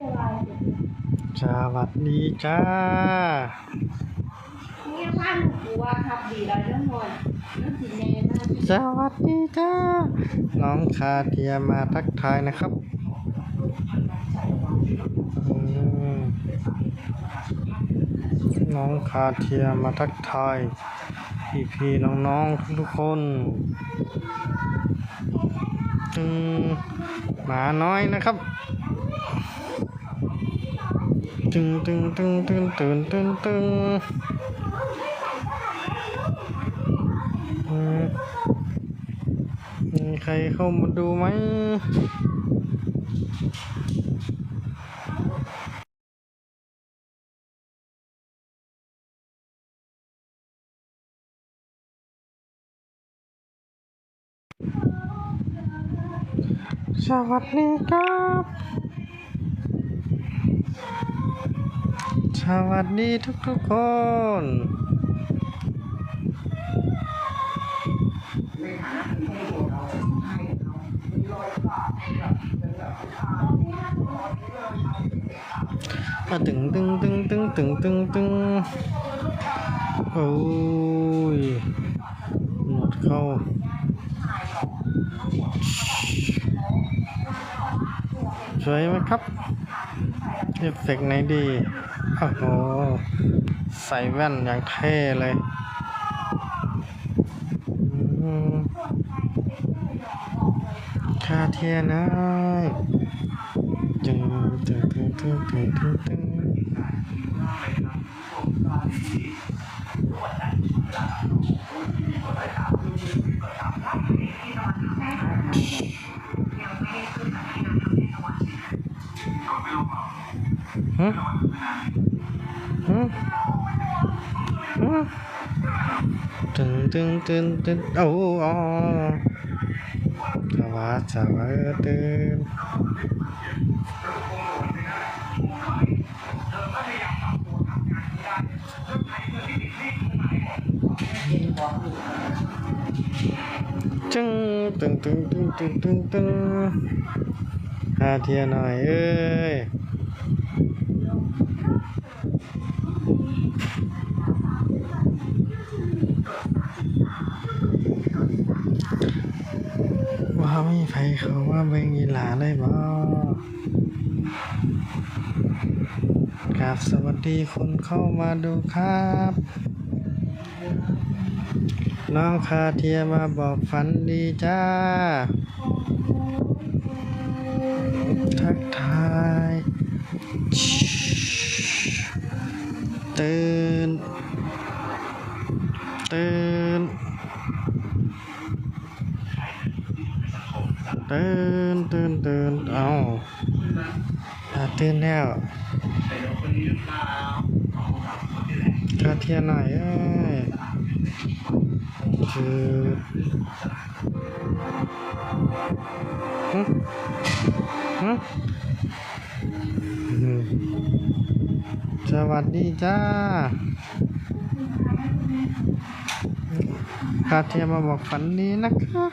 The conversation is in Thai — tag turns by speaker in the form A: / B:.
A: สวัสดีจ้า
B: เนี่ยบ้านหนูกูว่าขับดีแล้วเรื่องนอนเรื่องสีแดงมาก
A: สวัสดีจ้า น้องคาเทียมาทักทายนะครับอืมน้องคาเทียมาทักทาย พี่พี่ๆน้องๆทุกๆคนอืมหมาน้อยนะครับ ตึงตึงตึงตึงตึงตึงตึงมีใครเข้ามาดูไหมสวัสดีครับ วัสดีทุกๆคนมาตึงตึงตึงตึงตึงตึงตึงโอ้ยหมดเข้าสวยไหมครับเอฟเฟกต์ไหนดี โอ้โห ใส่แว่นอย่างเท่เลยคาเทียนะจึงตึงตึงตึงตึงตึงตึง ฮะฮะฮะตึงตึงตึงตึงโอ้อ๋อสวัสดีสวัสดีจึงตึงตึงตึงตึงตึงตึงหาเทียหน่อยเอ้ย ว่ามีไผเขาว่าเบิ่งอีหลาได้บ่ครับสวัสดีคนเข้ามาดูครับ น้องคาเทียมาบอกฝันดีจ้า ทักทาย ตื่นตื่นตื่นตื่นตื่นเอาอ่าตื่นแล้วกระเทียมหน่อยเอ้ยคือฮึฮึอืมส วัสดีจ้าคาเทียมาบอกฝันดีนะคะ